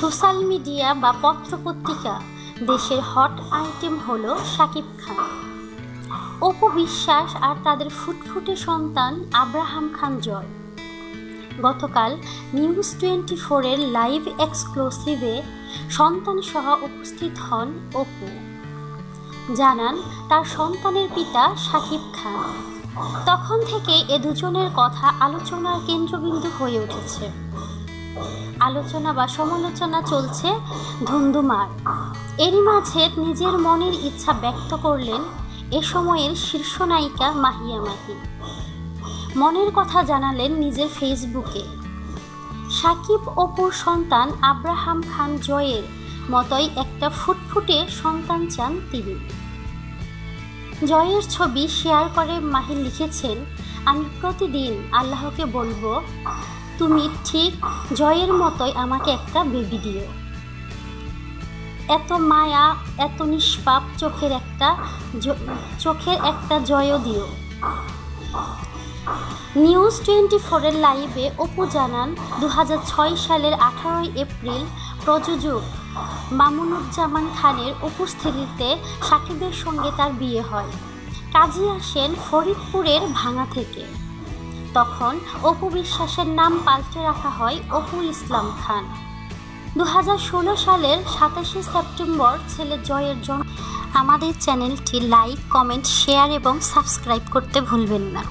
Social media বা পত্রপত্রিকা দেশের hot item হলো শাকিব খান। অপু বিশ্বাস আর তাদের ফুটফুটে সন্তান আব্রাহাম খান জয়। গতকাল নিউজ টোয়েন্টি ফোরের লাইভ এক্সক্লুসিভে সন্তান সহ উপস্থিত হন অপু। জানান, তার সন্তানের পিতা শাকিব খান। তখন থেকে এ দুজনের কথা আলোচনার কেন্দ্রবিন্দু হয়ে উঠেছে। আলোচনা বা সমালোচনা চলছে ধুন্ধুমার। এরই মাঝে নিজের মনের ইচ্ছা ব্যক্ত করলেন এ সময়ের শীর্ষ নায়িকা মাহিয়া মাহি। মনের কথা জানালেন নিজের ফেসবুকে। সাকিব অপুর সন্তান আব্রাহাম খান জয়ের মতোই একটা ফুটফুটে সন্তান চান তিনি। জয়ের ছবি শেয়ার করে মাহি লিখেছেন, আমি প্রতিদিন আল্লাহকে বলব তুমি ঠিক জয়ের মতোই আমাকে একটা বেবি দিও। এত মায়া, এত নিষ্পাপ চোখের একটা চোখের একটা জয়ও দিও। নিউজ টোয়েন্টি ফোরের লাইভে অপু জানান দু হাজার ছয় সালের আঠারোই এপ্রিল প্রযোজক মামুনুজ্জামান খানের উপস্থিতিতে সাকিবের সঙ্গে তার বিয়ে হয়। কাজী আসেন ফরিদপুরের ভাঙা থেকে। তখন অপু বিশ্বাসের নাম পাল্টে রাখা হয় অপু ইসলাম খান। দু হাজার ষোলো সালের সাতাশে সেপ্টেম্বর ছেলে জয়ের জন্য আমাদের চ্যানেলটি লাইক, কমেন্ট, শেয়ার এবং সাবস্ক্রাইব করতে ভুলবেন না।